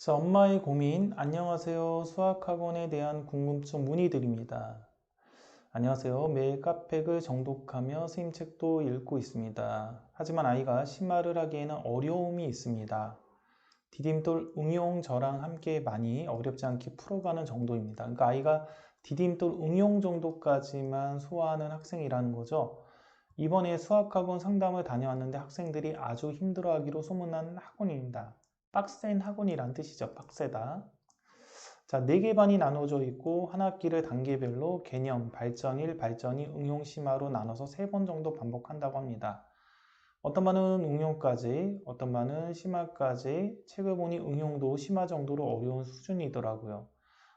자, 엄마의 고민. 안녕하세요. 수학학원에 대한 궁금증 문의드립니다. 안녕하세요. 매일 카페를 정독하며 스님 책도 읽고 있습니다. 하지만 아이가 심화를 하기에는 어려움이 있습니다. 디딤돌 응용 저랑 함께 많이 어렵지 않게 풀어가는 정도입니다. 그러니까 아이가 디딤돌 응용 정도까지만 소화하는 학생이라는 거죠. 이번에 수학학원 상담을 다녀왔는데 학생들이 아주 힘들어하기로 소문난 학원입니다. 빡센 학원이란 뜻이죠. 빡세다. 자, 4개 반이 나눠져 있고 한 학기를 단계별로 개념, 발전 1, 발전 2, 응용 심화로 나눠서 3번 정도 반복한다고 합니다. 어떤 반은 응용까지, 어떤 반은 심화까지, 책을 보니 응용도 심화 정도로 어려운 수준이더라고요.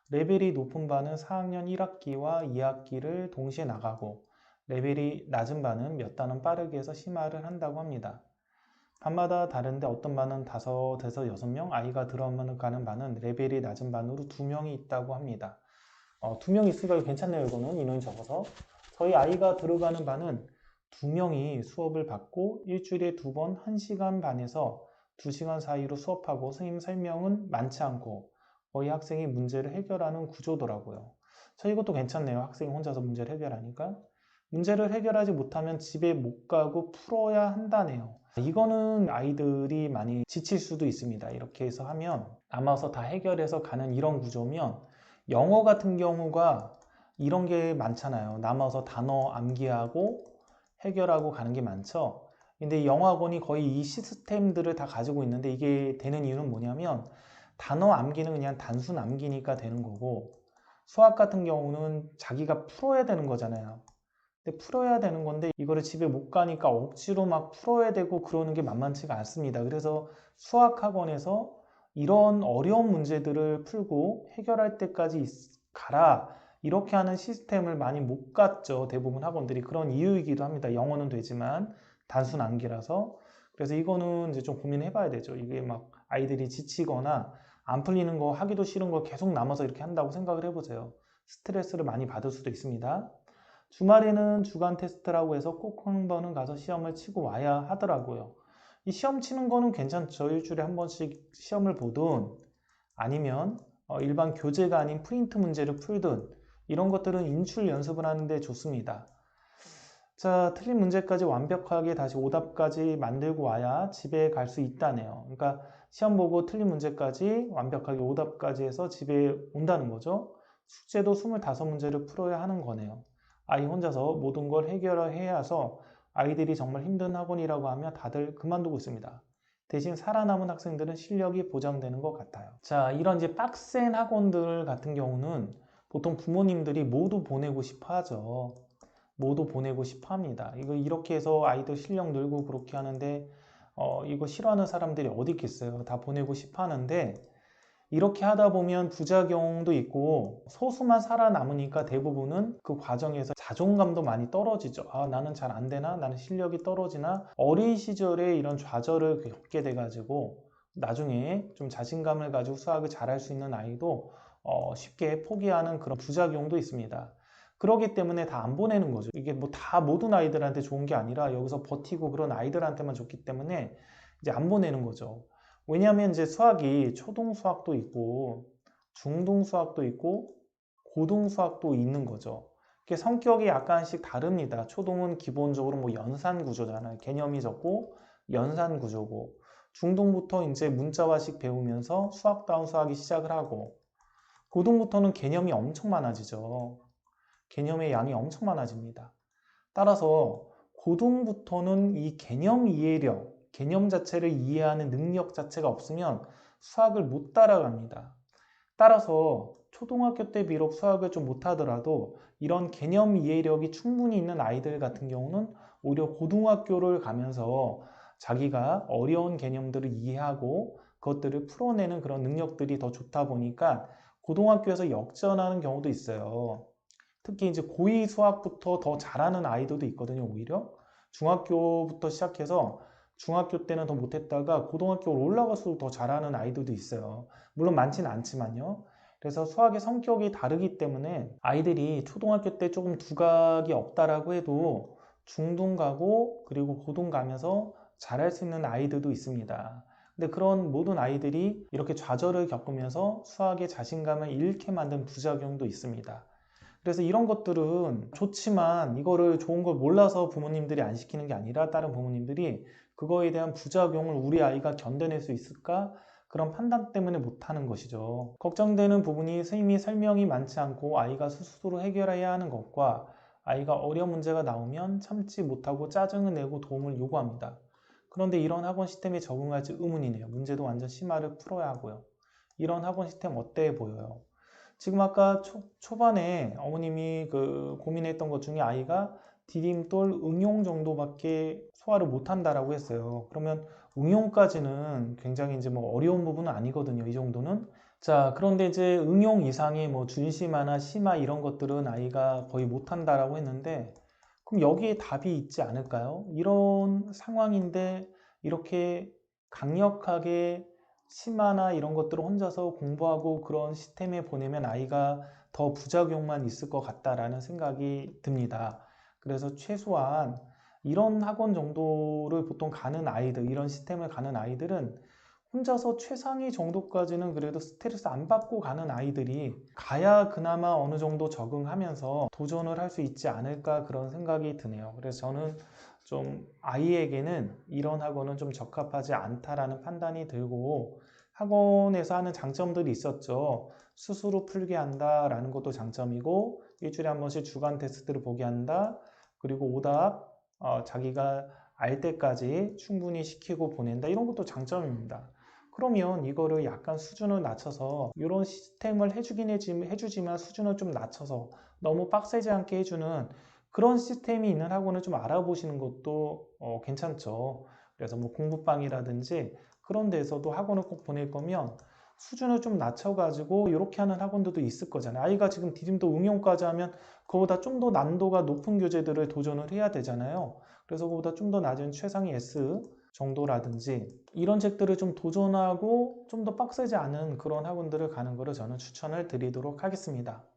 레벨이 높은 반은 4학년 1학기와 2학기를 동시에 나가고 레벨이 낮은 반은 몇 단원 빠르게 해서 심화를 한다고 합니다. 반마다 다른데 어떤 반은 다섯에서 여섯 명 아이가 들어가는 반은 레벨이 낮은 반으로 두 명이 있다고 합니다. 어, 두명 있으니까 괜찮네요. 이거는 인원이 적어서. 저희 아이가 들어가는 반은 두 명이 수업을 받고 일주일에 두 번 한시간 반에서 두시간 사이로 수업하고 선생님 설명은 많지 않고 거의 학생이 문제를 해결하는 구조더라고요. 저 이것도 괜찮네요. 학생이 혼자서 문제를 해결하니까. 문제를 해결하지 못하면 집에 못 가고 풀어야 한다네요. 이거는 아이들이 많이 지칠 수도 있습니다. 이렇게 해서 하면 남아서 다 해결해서 가는 이런 구조면 영어 같은 경우가 이런 게 많잖아요. 남아서 단어 암기하고 해결하고 가는 게 많죠. 근데 영어학원이 거의 이 시스템들을 다 가지고 있는데 이게 되는 이유는 뭐냐면 단어 암기는 그냥 단순 암기니까 되는 거고 수학 같은 경우는 자기가 풀어야 되는 거잖아요. 근데 풀어야 되는 건데 이거를 집에 못 가니까 억지로 막 풀어야 되고 그러는 게 만만치가 않습니다. 그래서 수학학원에서 이런 어려운 문제들을 풀고 해결할 때까지 가라 이렇게 하는 시스템을 많이 못 갔죠. 대부분 학원들이 그런 이유이기도 합니다. 영어는 되지만 단순 암기라서 그래서 이거는 이제 좀 고민해 봐야 되죠. 이게 막 아이들이 지치거나 안 풀리는 거 하기도 싫은 거 계속 남아서 이렇게 한다고 생각을 해보세요. 스트레스를 많이 받을 수도 있습니다. 주말에는 주간 테스트라고 해서 꼭 한 번은 가서 시험을 치고 와야 하더라고요. 이 시험 치는 거는 괜찮죠. 일주일에 한 번씩 시험을 보든 아니면 어, 일반 교재가 아닌 프린트 문제를 풀든 이런 것들은 인출 연습을 하는데 좋습니다. 자, 틀린 문제까지 완벽하게 다시 오답까지 만들고 와야 집에 갈 수 있다네요. 그러니까 시험 보고 틀린 문제까지 완벽하게 오답까지 해서 집에 온다는 거죠. 숙제도 25문제를 풀어야 하는 거네요. 아이 혼자서 모든 걸 해결해야 해서 아이들이 정말 힘든 학원이라고 하면 다들 그만두고 있습니다. 대신 살아남은 학생들은 실력이 보장되는 것 같아요. 자, 이런 이제 빡센 학원들 같은 경우는 보통 부모님들이 모두 보내고 싶어 하죠. 모두 보내고 싶어 합니다. 이거 이렇게 해서 아이들 실력 늘고 그렇게 하는데, 어, 이거 싫어하는 사람들이 어디 있겠어요. 다 보내고 싶어 하는데, 이렇게 하다 보면 부작용도 있고 소수만 살아남으니까 대부분은 그 과정에서 자존감도 많이 떨어지죠. 아, 나는 잘 안 되나? 나는 실력이 떨어지나? 어린 시절에 이런 좌절을 겪게 돼가지고 나중에 좀 자신감을 가지고 수학을 잘할 수 있는 아이도 어, 쉽게 포기하는 그런 부작용도 있습니다. 그러기 때문에 다 안 보내는 거죠. 이게 뭐 다 모든 아이들한테 좋은 게 아니라 여기서 버티고 그런 아이들한테만 좋기 때문에 이제 안 보내는 거죠. 왜냐하면 이제 수학이 초등 수학도 있고 중등 수학도 있고 고등 수학도 있는 거죠. 이게 성격이 약간씩 다릅니다. 초등은 기본적으로 뭐 연산 구조잖아요. 개념이 적고 연산 구조고 중등부터 이제 문자화식 배우면서 수학다운 수학이 시작을 하고 고등부터는 개념이 엄청 많아지죠. 개념의 양이 엄청 많아집니다. 따라서 고등부터는 이 개념 이해력, 개념 자체를 이해하는 능력 자체가 없으면 수학을 못 따라갑니다. 따라서 초등학교 때 비록 수학을 좀 못하더라도 이런 개념 이해력이 충분히 있는 아이들 같은 경우는 오히려 고등학교를 가면서 자기가 어려운 개념들을 이해하고 그것들을 풀어내는 그런 능력들이 더 좋다 보니까 고등학교에서 역전하는 경우도 있어요. 특히 이제 고2 수학부터 더 잘하는 아이들도 있거든요, 오히려. 중학교부터 시작해서 중학교 때는 더 못했다가 고등학교로 올라갈수록 더 잘하는 아이들도 있어요. 물론 많지는 않지만요. 그래서 수학의 성격이 다르기 때문에 아이들이 초등학교 때 조금 두각이 없다라고 해도 중등 가고 그리고 고등 가면서 잘할 수 있는 아이들도 있습니다. 근데 그런 모든 아이들이 이렇게 좌절을 겪으면서 수학의 자신감을 잃게 만든 부작용도 있습니다. 그래서 이런 것들은 좋지만 이거를 좋은 걸 몰라서 부모님들이 안 시키는 게 아니라 다른 부모님들이 그거에 대한 부작용을 우리 아이가 견뎌낼 수 있을까? 그런 판단 때문에 못하는 것이죠. 걱정되는 부분이 선생님이 설명이 많지 않고 아이가 스스로 해결해야 하는 것과 아이가 어려운 문제가 나오면 참지 못하고 짜증을 내고 도움을 요구합니다. 그런데 이런 학원 시스템에 적응할지 의문이네요. 문제도 완전 심화를 풀어야 하고요. 이런 학원 시스템 어때 보여요? 지금 아까 초, 초반에 어머님이 그 고민했던 것 중에 아이가 디딤돌 응용 정도밖에 소화를 못한다라고 했어요. 그러면 응용까지는 굉장히 이제 뭐 어려운 부분은 아니거든요. 이 정도는. 자, 그런데 이제 응용 이상의 뭐 준심화나 심화 이런 것들은 아이가 거의 못한다라고 했는데 그럼 여기에 답이 있지 않을까요? 이런 상황인데 이렇게 강력하게 심화나 이런 것들을 혼자서 공부하고 그런 시스템에 보내면 아이가 더 부작용만 있을 것 같다라는 생각이 듭니다. 그래서 최소한 이런 학원 정도를 보통 가는 아이들, 이런 시스템을 가는 아이들은 혼자서 최상위 정도까지는 그래도 스트레스 안 받고 가는 아이들이 가야 그나마 어느 정도 적응하면서 도전을 할 수 있지 않을까 그런 생각이 드네요. 그래서 저는 좀 아이에게는 이런 학원은 좀 적합하지 않다라는 판단이 들고 학원에서 하는 장점들이 있었죠. 스스로 풀게 한다라는 것도 장점이고 일주일에 한 번씩 주간 테스트를 보게 한다. 그리고 오답 어, 자기가 알 때까지 충분히 시키고 보낸다. 이런 것도 장점입니다. 그러면 이거를 약간 수준을 낮춰서 이런 시스템을 해주긴 해주지만 수준을 좀 낮춰서 너무 빡세지 않게 해주는 그런 시스템이 있는 학원을 좀 알아보시는 것도 어, 괜찮죠. 그래서 뭐 공부방이라든지 그런 데서도 학원을 꼭 보낼 거면 수준을 좀 낮춰가지고 이렇게 하는 학원들도 있을 거잖아요. 아이가 지금 디딤도 응용까지 하면 그보다 좀 더 난도가 높은 교재들을 도전을 해야 되잖아요. 그래서 그보다 좀 더 낮은 최상위 S 정도라든지 이런 책들을 좀 도전하고 좀 더 빡세지 않은 그런 학원들을 가는 것을 저는 추천을 드리도록 하겠습니다.